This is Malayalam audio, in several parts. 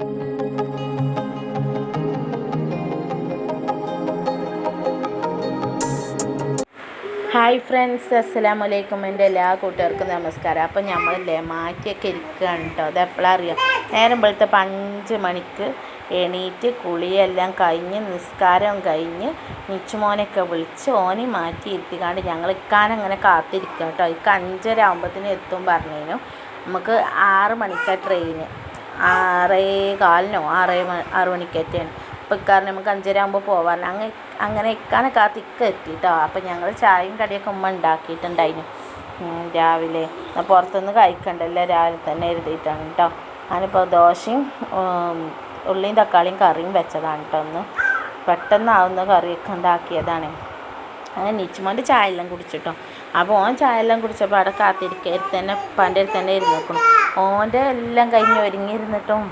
ഹായ് ഫ്രണ്ട്സ് അസ്സലാമു അലൈക്കും എന്റെ എല്ലാ കൂട്ടുകാർക്കും നമസ്കാരം. അപ്പം നമ്മൾ മാറ്റിയൊക്കെ ഇരിക്കുകയാണ് കേട്ടോ അത് എപ്പോഴാണ് അറിയാം? നേരം പോലത്തെ അഞ്ച് മണിക്ക് എണീറ്റ് കുളിയെല്ലാം കഴിഞ്ഞ് നിസ്കാരം കഴിഞ്ഞ് നിച്ചുമോനൊക്കെ വിളിച്ച് ഓനെ മാറ്റി ഇരുത്തിക്കാണ്ട് ഞങ്ങൾ ഇക്കാനങ്ങനെ കാത്തിരിക്കുക കേട്ടോ ഇക്ക അഞ്ചര ആകുമ്പോഴത്തേനും എത്തും പറഞ്ഞു നമുക്ക് ആറ് മണിക്കാണ് ട്രെയിന് ആറേ കാലിനോ ആറേ ആറ് മണിക്കെത്തിയാണ് അപ്പോൾ ഇക്കാരൻ നമുക്ക് അഞ്ചര ആകുമ്പോൾ പോകാൻ അങ്ങനെ അങ്ങനെ ഇക്കാനെ കാത്ത് ഇക്ക എത്തി കേട്ടോ ഞങ്ങൾ ചായയും കടിയൊക്കെ ഉമ്മ ഉണ്ടാക്കിയിട്ടുണ്ടായിരുന്നു രാവിലെ. പുറത്തുനിന്ന് കഴിക്കണ്ടല്ലോ രാവിലെ തന്നെ എഴുതിയിട്ടാണ് കേട്ടോ ഞാനിപ്പോൾ ദോശയും ഉള്ളിയും തക്കാളിയും കറിയും വെച്ചതാണ് കേട്ടോ ഒന്ന് പെട്ടെന്നാവുന്ന കറിയൊക്കെ ഉണ്ടാക്കിയതാണ് അങ്ങനെ നിച്ചുമോന്റെ ചായ എല്ലാം കുടിച്ചിട്ടോ. അപ്പോൾ ഓൻ ചായ എല്ലാം കുടിച്ചപ്പോൾ അവിടെ കാത്തിരിക്കരുത് തന്നെ ഉപ്പാന്റെ തന്നെ ഇരുന്നിക്കണം ഓന്റെ എല്ലാം കഴിഞ്ഞ് ഒരുങ്ങിയിരുന്നിട്ടും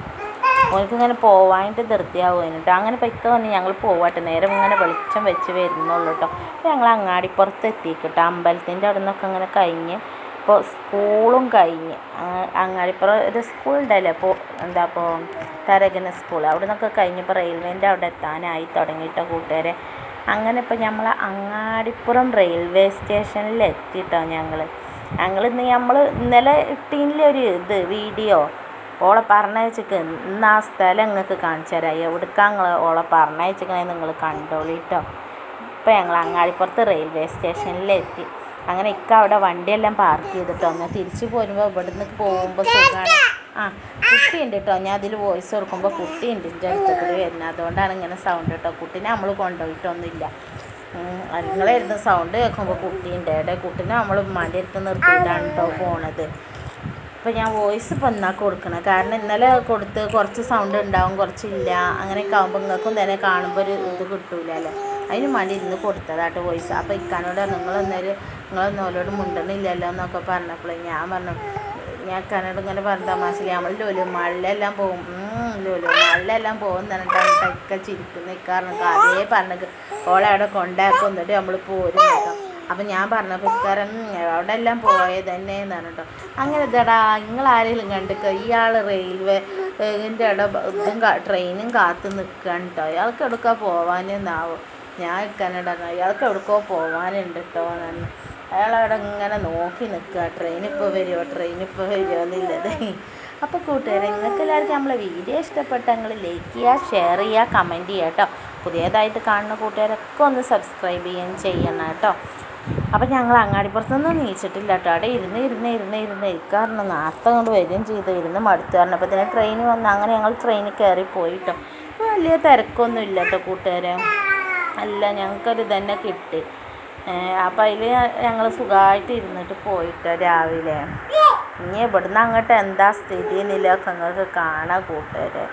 ഓനക്ക് ഇങ്ങനെ പോവാനായിട്ട് ധൃതിയാവും എന്നിട്ട് അങ്ങനെ പൈക്ക വന്ന് ഞങ്ങൾ പോവാട്ടെ. നേരം ഇങ്ങനെ വെളിച്ചം വെച്ച് വരുന്നുള്ളൂ കേട്ടോ. അപ്പോൾ ഞങ്ങൾ അങ്ങാടിപ്പുറത്ത് എത്തിക്കട്ടോ അമ്പലത്തിന്റെ അവിടെ നിന്നൊക്കെ ഇങ്ങനെ കഴിഞ്ഞ് ഇപ്പോൾ സ്കൂളും കഴിഞ്ഞ്. അങ്ങാടിപ്പുറം ഒരു സ്കൂൾ അപ്പോൾ എന്താ അപ്പോൾ തരകന സ്കൂൾ. അവിടെ നിന്നൊക്കെ കഴിഞ്ഞപ്പോൾ റെയിൽവേന്റെ അവിടെ എത്താനായി തുടങ്ങിയിട്ടോ കൂട്ടുകാരെ. അങ്ങനെ ഇപ്പോൾ നമ്മൾ അങ്ങാടിപ്പുറം റെയിൽവേ സ്റ്റേഷനിൽ എത്തിയിട്ടോ ഞങ്ങൾ ഞങ്ങൾ ഇന്ന് നമ്മൾ ഇന്നലെ ഇട്ടീനിലെ ഒരു ഇത് വീഡിയോ. ഓളെ പറഞ്ഞയച്ചിക്ക് ഇന്ന് ആ സ്ഥലം നിങ്ങൾക്ക് കാണിച്ചു തരാം എവിടേക്കാണ് നിങ്ങൾ ഓളെ പറഞ്ഞയച്ചിക്കണേ നിങ്ങൾ കണ്ടോളിട്ടോ. ഇപ്പോൾ ഞങ്ങൾ അങ്ങാടിപ്പുറത്ത് റെയിൽവേ സ്റ്റേഷനിലെത്തി അങ്ങനെ ഇക്ക അവിടെ വണ്ടിയെല്ലാം പാർക്ക് ചെയ്തിട്ടോ. ഞാൻ തിരിച്ചു പോരുമ്പോൾ ഇവിടെ നിന്ന് പോകുമ്പോൾ സുഖമാണ് ആ കുട്ടിയുണ്ട് കേട്ടോ ഞാൻ അതിൽ വോയിസ് കൊടുക്കുമ്പോൾ കുട്ടിയുണ്ട് എന്റെ അടുത്തേക്ക് വരുന്നത്. അതുകൊണ്ടാണ് ഇങ്ങനെ സൗണ്ട് കേട്ടോ കുട്ടീനെ നമ്മൾ കൊണ്ടുപോയിട്ടൊന്നുമില്ല നിങ്ങളായിരുന്നു സൗണ്ട് കേൾക്കുമ്പോൾ കുട്ടീന്റെ ഇടെ കുട്ടീനെ നമ്മൾ ഉമ്മാന്റെ അടുത്ത് നിർത്തിയിട്ടാണ് കേട്ടോ പോണത്. അപ്പോൾ ഞാൻ വോയിസ് ഇപ്പം എന്നാൽ കൊടുക്കണം? കാരണം ഇന്നലെ കൊടുത്ത് കുറച്ച് സൗണ്ട് ഉണ്ടാവും കുറച്ചില്ല അങ്ങനെയൊക്കെ ആകുമ്പോൾ നിങ്ങൾക്കും തന്നെ കാണുമ്പോൾ ഒരു ഇത് കിട്ടൂലല്ലോ? അതിന് വേണ്ടി ഇന്ന് കൊടുത്തതാട്ടോ വോയിസ് അപ്പോൾ ഇക്കാനോട് നിങ്ങളൊന്നൊരു നിങ്ങളൊന്നും ഓരോട് മുണ്ടണില്ലല്ലോ എന്നൊക്കെ പറഞ്ഞപ്പോൾ ഞാൻ പറഞ്ഞു ഞാൻ ഇക്കാനോട് ഇങ്ങനെ പറഞ്ഞ തമാശയിൽ നമ്മൾ ലോലു മഴയിലെല്ലാം പോകും ഉം, ലോലു മഴയിലെല്ലാം പോകും എന്നിട്ടാണ് ഇക്ക ചിരിക്കുന്ന ഇക്കാരണം അതേ പറഞ്ഞത് ഓളെ അവിടെ കൊണ്ടാക്കും എന്നിട്ട് നമ്മൾ പോരും അപ്പം ഞാൻ പറഞ്ഞപ്പോൾ ഇക്കാരൻ അവിടെ എല്ലാം പോയത് തന്നെ എന്നാണ് കേട്ടോ അങ്ങനെ ഇതടാ നിങ്ങൾ ആരെങ്കിലും കണ്ടിക്കോ ഇയാൾ റെയിൽവേ ഇതിന്റെ ഇട ഇതും ട്രെയിനും കാത്ത് നിൽക്കുകയാണ് കേട്ടോ അയാൾക്ക് എടുക്കാൻ പോവാനെന്നാവും? ഞാൻ ഇക്കാനോട് പറഞ്ഞു അയാൾക്ക് എവിടുക്കോ പോവാനുണ്ട് കേട്ടോ എന്ന് അയാൾ അവിടെ ഇങ്ങനെ നോക്കി നിൽക്കുക. ട്രെയിൻ ഇപ്പോൾ വരുമോ ട്രെയിൻ ഇപ്പോൾ വരുമോ എന്നുള്ളത്. അപ്പോൾ കൂട്ടുകാരെ നിങ്ങൾക്ക് എല്ലാവർക്കും നമ്മളെ വീഡിയോ ഇഷ്ടപ്പെട്ട നിങ്ങൾ ലൈക്ക് ചെയ്യുക ഷെയർ ചെയ്യുക കമന്റ് ചെയ്യുക കേട്ടോ പുതിയതായിട്ട് കാണുന്ന കൂട്ടുകാരൊക്കെ ഒന്ന് സബ്സ്ക്രൈബ് ചെയ്യുകയും ചെയ്യണം കേട്ടോ. അപ്പം ഞങ്ങൾ അങ്ങാടിപ്പുറത്തൊന്നും നീച്ചിട്ടില്ല കേട്ടോ അവിടെ ഇരുന്ന് ഇരുന്ന് ഇരുന്ന് ഇരുന്ന് ഇരിക്കാറുണ്ട്. നേരത്തെ കൊണ്ട് വരികയും ചെയ്തു. ഇരുന്ന് മടുത്തു. കാരണം അപ്പോൾ തന്നെ ട്രെയിൻ വന്ന് അങ്ങനെ ഞങ്ങൾ ട്രെയിനിൽ കയറി പോയിട്ടോ വലിയ തിരക്കൊന്നും ഇല്ല കേട്ടോ കൂട്ടുകാരെ. അല്ല ഞങ്ങൾക്കൊരു തന്നെ കിട്ടി. അപ്പം അതിൽ ഞങ്ങൾ സുഖമായിട്ട് ഇരുന്നിട്ട് പോയിട്ട് രാവിലെ. ഇനി ഇവിടുന്ന് അങ്ങോട്ട് എന്താ സ്ഥിതി എന്നില്ലൊക്കെ നിങ്ങൾക്ക് കാണാൻ കൂട്ടുകാരെ.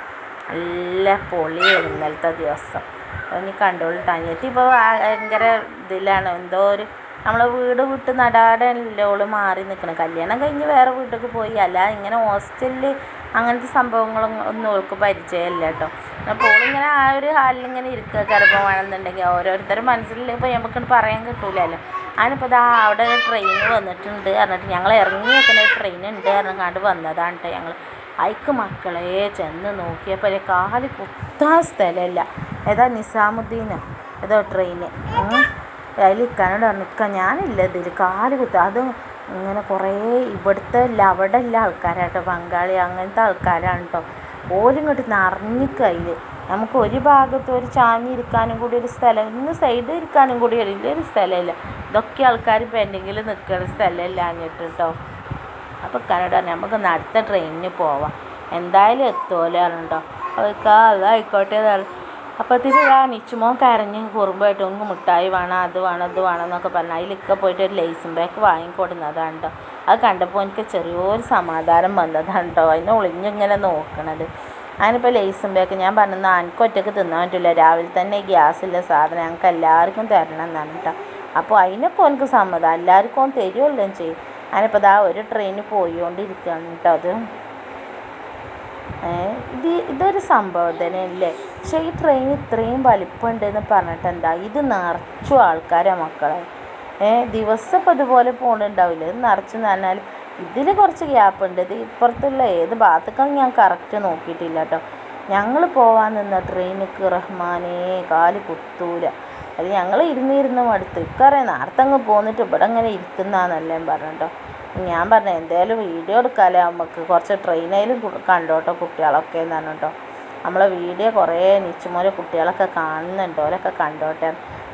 നല്ല പൊളിയായിരുന്നു ഇന്നലത്തെ ദിവസം. ഇനി കണ്ടോളിട്ട്. അനിയത്തി ഇപ്പോൾ ഭയങ്കര ഇതിലാണ്. എന്തോ ഒരു നമ്മളെ വീട് വിട്ട് നടാടല്ലേ ഓൾ മാറി നിൽക്കണം കല്യാണം കഴിഞ്ഞ് വേറെ വീട്ടിലേക്ക് പോയി. അല്ല ഇങ്ങനെ ഹോസ്റ്റലിൽ അങ്ങനത്തെ സംഭവങ്ങളൊന്നും ഓൾക്ക് പരിചയമല്ല കേട്ടോ. അപ്പോൾ ഓളിങ്ങനെ ആ ഒരു ഹാലിൽ ഇങ്ങനെ ഇരിക്കുക ചിലപ്പോൾ വേണമെന്നുണ്ടെങ്കിൽ ഓരോരുത്തരുടെ മനസ്സിൽ ഇപ്പോൾ നമുക്ക് പറയാൻ കിട്ടൂലല്ലോ. അതിനിപ്പോൾ ഇതാ അവിടെ ട്രെയിൻ വന്നിട്ടുണ്ട് പറഞ്ഞിട്ട് ഞങ്ങൾ ഇറങ്ങി വെക്കുന്ന ഒരു ട്രെയിൻ ഉണ്ട് പറഞ്ഞാണ്ട് വന്നതാണ് കേട്ടോ ഞങ്ങൾ അയക്ക് മക്കളെ ചെന്ന് നോക്കിയപ്പോൾ കാൽ കുത്താൻ സ്ഥലമല്ല. ഏതാ നിസാമുദ്ദീനോ? ഏതോ ട്രെയിന് അതിൽ ഇക്കാനോട് ഇക്ക ഞാനില്ല ഇതിൽ കാൽ കുത്ത. അത് ഇങ്ങനെ കുറേ ഇവിടുത്തെ അല്ല അവിടെ ഉള്ള ആൾക്കാരാട്ടോ ബംഗാളി അങ്ങനത്തെ ആൾക്കാരാണ് കേട്ടോ. ഓലും ഇങ്ങോട്ട് നിറഞ്ഞിക്കുക അതിൽ നമുക്ക് ഒരു ഭാഗത്ത് ഒരു ചാഞ്ഞിരിക്കാനും കൂടി ഒരു സ്ഥലം ഇന്ന് സൈഡ് ഇരിക്കാനും കൂടി ഒരു സ്ഥലമില്ല. ഇതൊക്കെ ആൾക്കാർ പെൻഡിങ്ങിൽ നിൽക്കുന്ന സ്ഥലമില്ല എന്നിട്ട് കേട്ടോ അപ്പോൾ കനഡ നമുക്ക് അടുത്ത ട്രെയിനിന് പോവാം. എന്തായാലും എത്തുമല്ലോ കേട്ടോ അവർക്ക് അതായിക്കോട്ടെ അപ്പോഴത്തേക്ക് ആ നിച്ചുമോൻ കരഞ്ഞ് കുറുമ്പായിട്ട് ഒന്ന് മിഠായി വേണം അത് വേണം ഇത് വേണം എന്നൊക്കെ പറഞ്ഞു. അതിലൊക്കെ പോയിട്ട് ഒരു ലേസും ബാക്ക് വാങ്ങിക്കൊടുന്നതാണ് കേട്ടോ അത് കണ്ടപ്പോൾ എനിക്ക് ചെറിയൊരു സമാധാനം വന്നതാണ് കേട്ടോ അതിനെ ഒളിഞ്ഞിങ്ങനെ നോക്കണത്. അതിനിപ്പോൾ ലേസും ബാക്ക് ഞാൻ പറഞ്ഞത് എനിക്ക് ഒറ്റയ്ക്ക് തിന്നാൻ പറ്റില്ല രാവിലെ തന്നെ ഗ്യാസില്ല സാധനം ഞങ്ങൾക്ക് എല്ലാവർക്കും തരണം എന്നാണ് കേട്ടോ അപ്പോൾ അതിനൊക്കെ എനിക്ക് സമ്മതം എല്ലാവർക്കും തരുമല്ലോ ചെയ്യും അതിനിപ്പോൾ ഇതാ ഒരു ട്രെയിന് പോയിക്കൊണ്ടിരിക്കുകയാണ് കേട്ടോ അത്. ഇത് ഇതൊരു സംഭവം തന്നെയല്ലേ പക്ഷേ ഈ ട്രെയിൻ ഇത്രയും വലിപ്പമുണ്ടെന്ന് പറഞ്ഞിട്ട് എന്താ? ഇത് നിറച്ചു ആൾക്കാരെ മക്കളെ. ദിവസം ഇപ്പം ഇതുപോലെ പോകണുണ്ടാവില്ല ഇത് നിറച്ച് പറഞ്ഞാൽ ഇതിൽ കുറച്ച് ഗ്യാപ്പ് ഉണ്ട്. ഇത് ഇപ്പുറത്തുള്ള ഏത് ഭാഗത്തേക്കാണ് ഞാൻ കറക്റ്റ് നോക്കിയിട്ടില്ല കേട്ടോ. ഞങ്ങൾ പോവാൻ നിന്ന ട്രെയിനിക്ക് റഹ്മാനേ കാൽ കുത്തൂല. അത് ഞങ്ങൾ ഇരുന്നിരുന്ന് മടുത്ത്. ഇക്കറിയാം നേരത്തെ അങ്ങ് പോന്നിട്ട് ഇവിടെ അങ്ങനെ ഇരിക്കുന്നതാണെല്ലാം പറഞ്ഞിട്ടോ ഞാൻ പറഞ്ഞു എന്തായാലും വീഡിയോ എടുക്കാമല്ലോ നമുക്ക് കുറച്ച് ട്രെയിനേലും കണ്ടോട്ടോ കുട്ടികളൊക്കെ എന്ന് പറഞ്ഞിട്ടോ നമ്മളെ വീഡിയോ കുറേ നിച്ചുമോലെ കുട്ടികളൊക്കെ കാണുന്നുണ്ട് ഓരൊക്കെ കണ്ടോട്ടെ.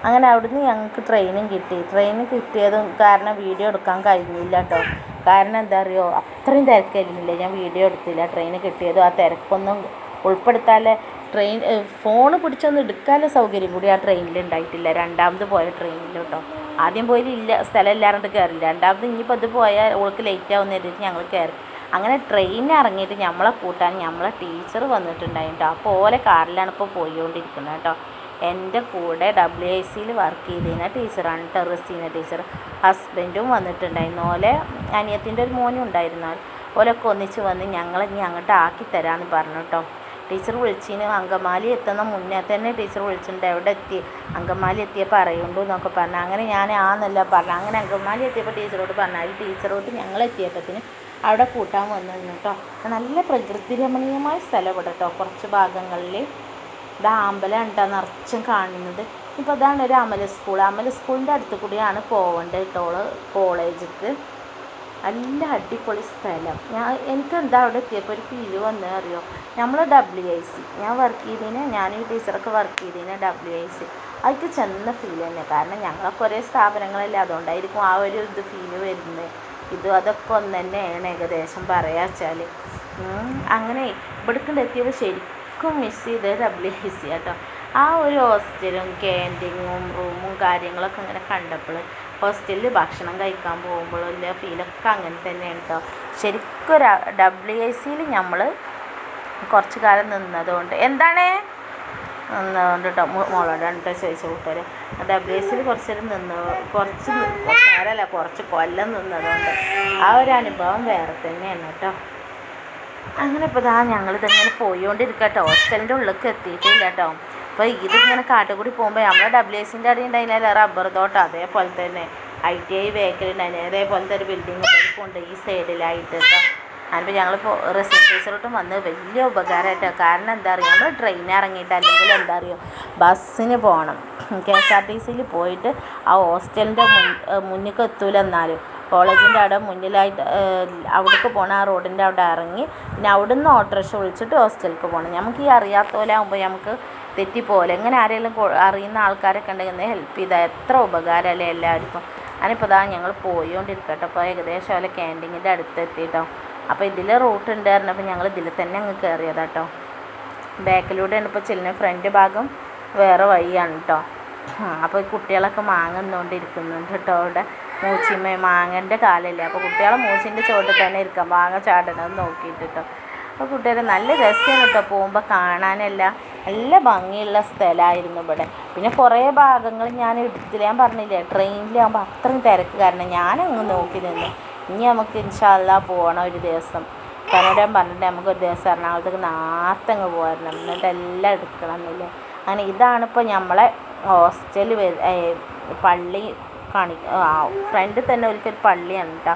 അങ്ങനെ അവിടുന്ന് ഞങ്ങൾക്ക് ട്രെയിനും കിട്ടി. ട്രെയിൻ കിട്ടിയതും കാരണം വീഡിയോ എടുക്കാൻ കഴിഞ്ഞില്ല കേട്ടോ. കാരണം എന്താ അറിയോ? അത്രയും തിരക്കായിരുന്നില്ല ഞാൻ വീഡിയോ എടുത്തില്ല. ട്രെയിൻ കിട്ടിയതും ആ തിരക്കൊന്നും ഉൾപ്പെടുത്താതെ ട്രെയിൻ ഫോൺ പിടിച്ചൊന്നും എടുക്കാനുള്ള സൗകര്യം കൂടി ആ ട്രെയിനിൽ ഉണ്ടായിട്ടില്ല. രണ്ടാമത് പോയ ട്രെയിനിൽ കേട്ടോ. ആദ്യം പോയി ഇല്ല സ്ഥലം ഇല്ലാണ്ട് കയറില്ല രണ്ടാമത് ഇനിയിപ്പോൾ അത് പോയാൽ ഓൾക്ക് ലേറ്റ് ആവുന്ന കരുതിയിട്ട് ഞങ്ങൾ കയറി അങ്ങനെ ട്രെയിനിൽ ഇറങ്ങിയിട്ട് നമ്മളെ കൂട്ടാൻ നമ്മളെ ടീച്ചർ വന്നിട്ടുണ്ടായിട്ടോ. അപ്പോൾ ഓലെ കാറിലാണ് ഇപ്പോൾ പോയിക്കൊണ്ടിരിക്കുന്നത് കേട്ടോ. എന്റെ കൂടെ ഡബ്ല്യു ഐ സിയിൽ വർക്ക് ചെയ്തിരുന്ന ടീച്ചറാണ് കേട്ടോ റസീന ടീച്ചർ ഹസ്ബൻഡും വന്നിട്ടുണ്ടായിരുന്നു. ഓലെ അനിയത്തിന്റെ ഒരു മോനും ഉണ്ടായിരുന്നു. ഓലൊക്കെ ഒന്നിച്ച് വന്ന് ഞങ്ങളെ ഇനി അങ്ങോട്ട് ആക്കി തരാമെന്ന് പറഞ്ഞു കേട്ടോ ടീച്ചർ വിളിച്ചിന് അങ്കമാലി എത്തുന്ന മുന്നേ തന്നെ ടീച്ചർ വിളിച്ചിട്ടുണ്ട് എവിടെ എത്തി? അങ്കമാലി എത്തിയപ്പോൾ അറിയുണ്ടോ എന്നൊക്കെ പറഞ്ഞു. അങ്ങനെ ഞാൻ ആന്നല്ല പറഞ്ഞു. അങ്ങനെ അങ്കമാലി എത്തിയപ്പോൾ ടീച്ചറോട് പറഞ്ഞാൽ ടീച്ചറോട് ഞങ്ങൾ എത്തിയപ്പത്തിന് അവിടെ കൂട്ടാൻ വന്നു കേട്ടോ നല്ല പ്രകൃതി രമണീയമായ സ്ഥലം ഇവിടെ കേട്ടോ കുറച്ച് ഭാഗങ്ങളിൽ ഇത് അമ്പലം ഉണ്ടോ നിറച്ചും കാണുന്നത്. ഇപ്പോൾ അതാണ് ഒരു അമല സ്കൂൾ. അമല സ്കൂളിന്റെ അടുത്ത് കൂടിയാണ് പോവേണ്ടത് കേട്ടോ കോളേജിക്ക് നല്ല അടിപൊളി സ്ഥലം. ഞാൻ എനിക്ക് എന്താ അവിടെ എത്തിയപ്പോൾ ഒരു ഫീൽ വന്നത് അറിയോ നമ്മൾ ഡബ്ല്യു ഐ സി ഞാൻ വർക്ക് ചെയ്തതിന് ഞാൻ ഈ ടീച്ചറൊക്കെ വർക്ക് ചെയ്തതിന് ഡബ്ല്യു ഐ സി അതിക്ക് ചെന്ന ഫീൽ തന്നെ. കാരണം ഞങ്ങളൊക്കെ ഒരേ സ്ഥാപനങ്ങളല്ലേ അതുകൊണ്ടായിരിക്കും ആ ഒരു ഇത് ഫീൽ വരുന്നത് ഇത് അതൊക്കെ ഒന്ന് തന്നെയാണ് ഏകദേശം പറയാ വെച്ചാൽ അങ്ങനെ ഇവിടേക്കൊണ്ട് എത്തിയപ്പോൾ ശരിക്കും മിസ് ചെയ്തത് ഡബ്ല്യു ഐ സി കേട്ടോ ആ ഒരു ഹോസ്റ്റലും ക്യാന്റീനും റൂമും കാര്യങ്ങളൊക്കെ ഇങ്ങനെ കണ്ടപ്പോൾ ഹോസ്റ്റലിൽ ഭക്ഷണം കഴിക്കാൻ പോകുമ്പോഴുള്ള ഫീലൊക്കെ അങ്ങനെ തന്നെയാണ് കേട്ടോ ശരിക്കും ഒരു ഡബ്ല്യു ഐ സിയിൽ നമ്മൾ കുറച്ച് കാലം നിന്നതുകൊണ്ട്. എന്താണ്? നിന്നതുകൊണ്ട് കേട്ടോ മോളോടാണ് കേട്ടോ ചോദിച്ച കൂട്ടുകാർ ഡബ്ല്യു ഐ സിയിൽ കുറച്ച് നേരം നിന്ന് കുറച്ച് നേരമല്ല കുറച്ച് കൊല്ലം നിന്നതുകൊണ്ട് ആ ഒരു അനുഭവം വേറെ തന്നെയാണ് കേട്ടോ അങ്ങനെ ഇപ്പോൾ ഇതാ ഞങ്ങൾ ഇതിങ്ങനെ പോയിക്കൊണ്ടിരിക്കുക കേട്ടോ ഹോസ്റ്റലിന്റെ ഉള്ളിലേക്ക് എത്തിയിട്ടില്ല കേട്ടോ അപ്പോൾ ഇതിങ്ങനെ കാട്ടുകൂടി പോകുമ്പോൾ നമ്മളെ ഡബ്ല്യു എസിന്റെ അടി ഉണ്ടായിരുന്നില്ല റബ്ബർ തോട്ടം അതേപോലെ തന്നെ. ഐ ടി ഐ ബേക്കറി ഉണ്ടായിരുന്നു അതേപോലത്തെ ഒരു ബിൽഡിംഗ് ഉണ്ട് ഈ സൈഡിലായിട്ട് കേട്ടോ അതിപ്പോൾ ഞങ്ങളിപ്പോൾ റെസിഡൻസിലോട്ടും വന്ന് വലിയ ഉപകാരമായിട്ടോ കാരണം എന്താ പറയുക നമ്മൾ ട്രെയിൻ ഇറങ്ങിയിട്ട് അല്ലെങ്കിൽ എന്താ പറയുക ബസ്സിന് പോകണം കെ എസ് ആർ ടി സിയിൽ പോയിട്ട് ആ ഹോസ്റ്റലിന്റെ മുൻ മുന്നിലേക്ക് എത്തൂല എന്നാലും. കോളേജിന്റെ അവിടെ മുന്നിലായിട്ട് അവിടേക്ക് പോകണം ആ റോഡിന്റെ അവിടെ ഇറങ്ങി. പിന്നെ അവിടെ നിന്ന് ഓട്ടോറിക്ഷ വിളിച്ചിട്ട് ഹോസ്റ്റലിലേക്ക് പോകണം നമുക്ക് ഈ അറിയാത്ത പോലെ ആകുമ്പോൾ നമുക്ക് തെറ്റിപ്പോലെ എങ്ങനെ ആരെങ്കിലും അറിയുന്ന ആൾക്കാരൊക്കെ ഉണ്ടെങ്കിൽ ഹെൽപ്പ് ചെയ്താൽ എത്ര ഉപകാരമല്ലേ എല്ലാവർക്കും. അതിനിപ്പോൾ ഇതാ ഞങ്ങൾ പോയിക്കൊണ്ടിരിക്കട്ടെ അപ്പോൾ ഏകദേശം പോലെ ക്യാന്റീനിന്റെ അടുത്ത് എത്തിയിട്ടോ അപ്പോൾ ഇതിൽ റൂട്ട് ഉണ്ട് പറഞ്ഞപ്പോൾ ഞങ്ങൾ ഇതിൽ തന്നെ അങ്ങ് കയറിയതാട്ടോ ബാക്കിലൂടെയാണ് ഇപ്പോൾ ചെല്ലുന്ന ഫ്രണ്ട് ഭാഗം വേറെ വഴിയാണ് കേട്ടോ അപ്പോൾ കുട്ടികളൊക്കെ മാങ്ങ തിന്നുകൊണ്ടിരിക്കുന്നുണ്ട് കേട്ടോ അവിടെ. മൂച്ചിമ്മ മാങ്ങന്റെ കാലല്ലേ. അപ്പോൾ കുട്ടികളെ മൂച്ചിന്റെ ചുവട്ടിൽ തന്നെ ഇരിക്കാം. മാങ്ങ ചാടണത് നോക്കിയിട്ട് കേട്ടോ അപ്പോൾ കുട്ടികൾ നല്ല രസമാണ് കേട്ടോ പോകുമ്പോൾ കാണാനല്ല. നല്ല ഭംഗിയുള്ള സ്ഥലമായിരുന്നു ഇവിടെ. പിന്നെ കുറേ ഭാഗങ്ങൾ ഞാൻ എടുത്തില്ല. ഞാൻ പറഞ്ഞില്ലേ ട്രെയിനിലാകുമ്പോൾ അത്രയും തിരക്ക് കാരണം ഞാനങ്ങ് നോക്കി നിന്നു. ഇനി നമുക്ക് ഇൻഷാല്ല പോകണം ഒരു ദിവസം. കന്നഡ പറഞ്ഞിട്ട് നമുക്ക് ഒരു ദിവസം എറണാകുളത്തേക്ക് നേരത്തെ അങ്ങ് പോകായിരുന്നു എന്നിട്ട് എല്ലാം എടുക്കണം എന്നില്ലേ. അങ്ങനെ ഇതാണിപ്പോൾ നമ്മളെ ഹോസ്റ്റൽ പള്ളി കാണി ഫ്രണ്ടിൽ തന്നെ ഒരിക്കൽ പള്ളിയാണ് കേട്ടോ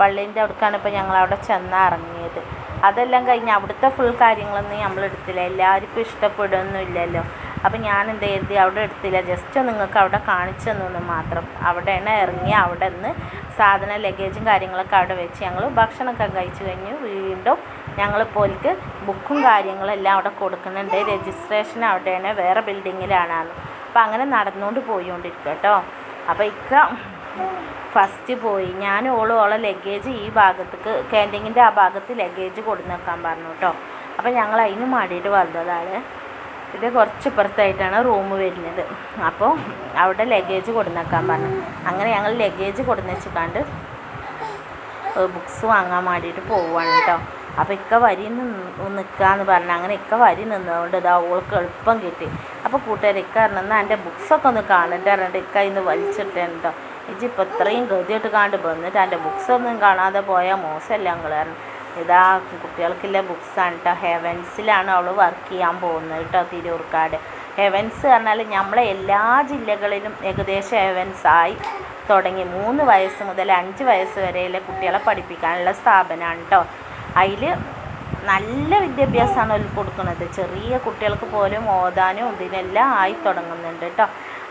പള്ളീന്റെ അവിടേക്കാണ് ഇപ്പോൾ ഞങ്ങൾ അവിടെ ചെന്ന് ഇറങ്ങിയത്. അതെല്ലാം കഴിഞ്ഞ് അവിടുത്തെ ഫുൾ കാര്യങ്ങളൊന്നും നമ്മൾ എടുത്തില്ല. എല്ലാവർക്കും ഇഷ്ടപ്പെടുകയൊന്നുമില്ലല്ലോ അപ്പോൾ ഞാൻ എന്ത് കരുതി അവിടെ എടുത്തില്ല. ജസ്റ്റ് നിങ്ങൾക്ക് അവിടെ കാണിച്ചു തന്നു മാത്രം. അവിടെയാണ് ഇറങ്ങി അവിടെ നിന്ന് സാധന ലഗേജും കാര്യങ്ങളൊക്കെ അവിടെ വെച്ച് ഞങ്ങൾ ഭക്ഷണമൊക്കെ കഴിച്ചു കഴിഞ്ഞ് വീണ്ടും ഞങ്ങൾ പോലിക്ക് ബുക്കും കാര്യങ്ങളെല്ലാം അവിടെ കൊടുക്കുന്നുണ്ട്. രജിസ്ട്രേഷൻ അവിടെയാണ്. വേറെ ബിൽഡിങ്ങിലാണ് അപ്പോൾ അങ്ങനെ നടന്നുകൊണ്ട് പോയിക്കൊണ്ടിരിക്കുക കേട്ടോ. അപ്പോൾ ഇക്ക ഫസ്റ്റ് പോയി. ഞാൻ ഓളും ഓളെ ലഗേജ് ഈ ഭാഗത്തേക്ക് ക്യാന്റീനിന്റെ ആ ഭാഗത്ത് ലഗേജ് കൊടുന്ന് വെക്കാൻ പറഞ്ഞു കേട്ടോ അപ്പോൾ ഞങ്ങൾ അതിന് മാടിയിട്ട് വന്നതാണ് ഇത് കുറച്ച് ഇപ്പുറത്തായിട്ടാണ് റൂം വരുന്നത്. അപ്പോൾ അവിടെ ലഗേജ് കൊടുന്നേക്കാൻ പറഞ്ഞു. അങ്ങനെ ഞങ്ങൾ ലഗേജ് കൊടുന്ന് വെച്ചിക്കാണ്ട് ബുക്സ് വാങ്ങാൻ വേണ്ടിയിട്ട് പോവുകയാണ് കേട്ടോ അപ്പോൾ ഇക്ക വരി നിൽക്കാന്ന് പറഞ്ഞു. അങ്ങനെ ഇക്ക വരി നിന്നുകൊണ്ട് ഇതാ ഓൾക്ക് എളുപ്പം കിട്ടി. അപ്പോൾ കൂട്ടുകാർ ഇക്ക പറഞ്ഞാൽ എന്റെ ബുക്സൊക്കെ ഒന്ന് കാണണ്ട? പറഞ്ഞിട്ട് ഇക്ക ഇന്ന് വലിച്ചിട്ടുണ്ടോ? ഇജി ഇജിപ്പോൾ ഇത്രയും ഗതിയിട്ട് കാണ്ട് വന്നിട്ട് എന്റെ ബുക്സൊന്നും കാണാതെ പോയാൽ മോശമല്ല ഞങ്ങൾ പറഞ്ഞു. ഇതാ കുട്ടികൾക്കില്ല ബുക്സാണ് കേട്ടോ ഹെവൻസിലാണ് അവൾ വർക്ക് ചെയ്യാൻ പോകുന്നത് കേട്ടോ തിരൂർക്കാട്. ഹെവൻസ് പറഞ്ഞാൽ നമ്മളെ എല്ലാ ജില്ലകളിലും ഏകദേശം ഹെവൻസായി തുടങ്ങി. മൂന്ന് വയസ്സ് മുതൽ അഞ്ച് വയസ്സ് വരെയുള്ള കുട്ടികളെ പഠിപ്പിക്കാനുള്ള സ്ഥാപനമാണ് കേട്ടോ അതിൽ നല്ല വിദ്യാഭ്യാസമാണ് അതിൽ കൊടുക്കുന്നത്. ചെറിയ കുട്ടികൾക്ക് പോലും ഓതാനും ഇതിനെല്ലാം ആയി തുടങ്ങുന്നുണ്ട് കേട്ടോ.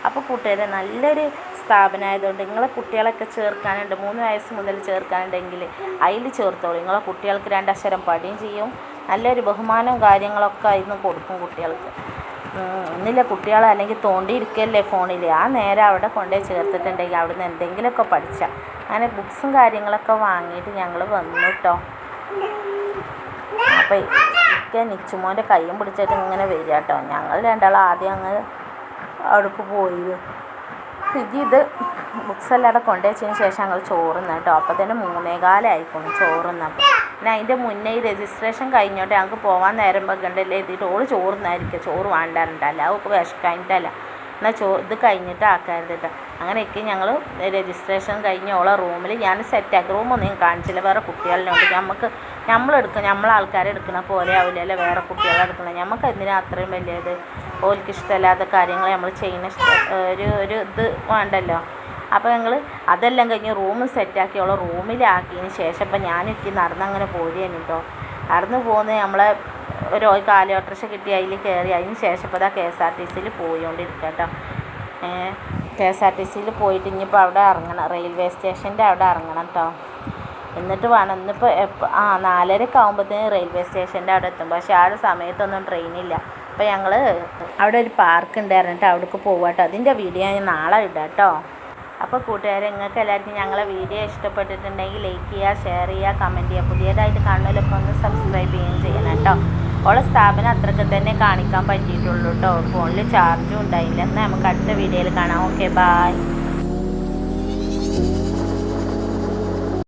അപ്പോൾ കൂട്ടുകാരെ നല്ലൊരു സ്ഥാപനമായതുകൊണ്ട് നിങ്ങളെ കുട്ടികളൊക്കെ ചേർക്കാനുണ്ട് മൂന്ന് വയസ്സ് മുതൽ ചേർക്കാനുണ്ടെങ്കിൽ അതിൽ ചേർത്തോളൂ. നിങ്ങളെ കുട്ടികൾക്ക് രണ്ടക്ഷരം പഠിയും ചെയ്യും. നല്ലൊരു ബഹുമാനവും കാര്യങ്ങളൊക്കെ അതിന് കൊടുക്കും കുട്ടികൾക്ക്. ഒന്നില്ല കുട്ടികളെ അല്ലെങ്കിൽ തോണ്ടിയിരിക്കല്ലേ ഫോണിൽ ആ നേരം അവിടെ കൊണ്ടുപോയി ചേർത്തിട്ടുണ്ടെങ്കിൽ അവിടുന്ന് എന്തെങ്കിലുമൊക്കെ പഠിച്ചാൽ അങ്ങനെ ബുക്സും കാര്യങ്ങളൊക്കെ വാങ്ങിയിട്ട് ഞങ്ങൾ വന്നു കേട്ടോ. അപ്പോൾ ഇക്ക നിച്ചുമോന്റെ കയ്യും പിടിച്ചിട്ട് ഇങ്ങനെ വരിക കേട്ടോ ഞങ്ങൾ രണ്ടാളും ആദ്യം അങ്ങ് അവിടേക്ക് പോയി. ഇജി ഇത് ബുക്സ് അവിടെ കൊണ്ടുവച്ചതിന് ശേഷം ഞങ്ങൾ ചോറുന്ന കേട്ടോ. അപ്പോൾ തന്നെ മൂന്നേകാലായിരിക്കും ചോറുന്നപ്പോൾ പിന്നെ അതിന്റെ മുന്നേ ഈ രജിസ്ട്രേഷൻ കഴിഞ്ഞോട്ടെ ഞങ്ങൾക്ക് പോകാൻ നേരം വെക്കണ്ടല്ലേ എഴുതിയിട്ട് ഓൾ ചോറുന്നായിരിക്കും. ചോറ് വേണ്ടാറുണ്ടല്ല അവൾക്ക് വിശക്കാനിട്ടല്ല. എന്നാൽ ചോ ഇത് കഴിഞ്ഞിട്ട് ആക്കരുത് കേട്ടോ അങ്ങനെയൊക്കെ ഞങ്ങൾ രജിസ്ട്രേഷൻ കഴിഞ്ഞ് ഓളെ റൂമിൽ ഞാൻ സെറ്റാക്കി റൂമൊന്നും ഞാൻ കാണിച്ചില്ല. വേറെ കുട്ടികളിലുണ്ട് നമുക്ക് നമ്മളെടുക്കുക നമ്മളെ ആൾക്കാരെ പോലെ ആവില്ലല്ലോ വേറെ കുട്ടികളെ എടുക്കണം. നമുക്ക് എന്തിനാ അത്രയും വലിയത്? ഓൽക്ക് ഇഷ്ടമല്ലാത്ത കാര്യങ്ങൾ നമ്മൾ ചെയ്യുന്ന ഒരു ഒരു ഇത് വേണ്ടല്ലോ. അപ്പോൾ ഞങ്ങൾ അതെല്ലാം കഴിഞ്ഞ് റൂം സെറ്റാക്കി ഓളെ റൂമിലാക്കിയതിന് ശേഷം ഇപ്പം ഞാനെത്തി നടന്നങ്ങനെ പോരുകയാണ് കേട്ടോ നടന്നു പോകുന്നത് നമ്മളെ ഒരു കാലി ഓട്ടോറിക്ഷ കിട്ടി അതിൽ കയറി. അതിന് ശേഷം ഇപ്പോൾ കെ എസ് ആർ ടി സിയിൽ പോയിക്കൊണ്ടിരിക്കുക കേട്ടോ കെ എസ് ആർ ടി സിയിൽ പോയിട്ട് ഇനിയിപ്പോൾ അവിടെ ഇറങ്ങണം. റെയിൽവേ സ്റ്റേഷന്റെ അവിടെ ഇറങ്ങണം കേട്ടോ എന്നിട്ട് വേണം. ഇന്നിപ്പോൾ എപ്പോൾ ആ നാലരയൊക്കെ ആകുമ്പോഴത്തേന് റെയിൽവേ സ്റ്റേഷന്റെ അവിടെ എത്തും. പക്ഷേ ആ ഒരു സമയത്തൊന്നും ട്രെയിനില്ല. അപ്പോൾ ഞങ്ങൾ അവിടെ ഒരു പാർക്ക് ഉണ്ടായിരുന്നിട്ട് അവിടേക്ക് പോകുക കേട്ടോ അതിന്റെ വീഡിയോ ഞാൻ നാളെ ഇടാം കേട്ടോ അപ്പോൾ കൂട്ടുകാരെ നിങ്ങൾക്ക് എല്ലാവർക്കും ഞങ്ങളെ വീഡിയോ ഇഷ്ടപ്പെട്ടിട്ടുണ്ടെങ്കിൽ ലൈക്ക് ചെയ്യുക ഷെയർ ചെയ്യുക കമന്റ് ചെയ്യുക. പുതിയതായിട്ട് കാണുന്നതിലൊക്കെ ഒന്ന് സബ്സ്ക്രൈബ് ചെയ്യുകയും ചെയ്യണം കേട്ടോ ഓളെ സ്ഥാപനം അത്രയ്ക്ക് തന്നെ കാണിക്കാൻ പറ്റിയിട്ടുള്ളൂ കേട്ടോ ഫോണിൽ ചാർജും ഉണ്ടായില്ല. എന്നാൽ നമുക്ക് അടുത്ത വീഡിയോയിൽ കാണാം. Okay bye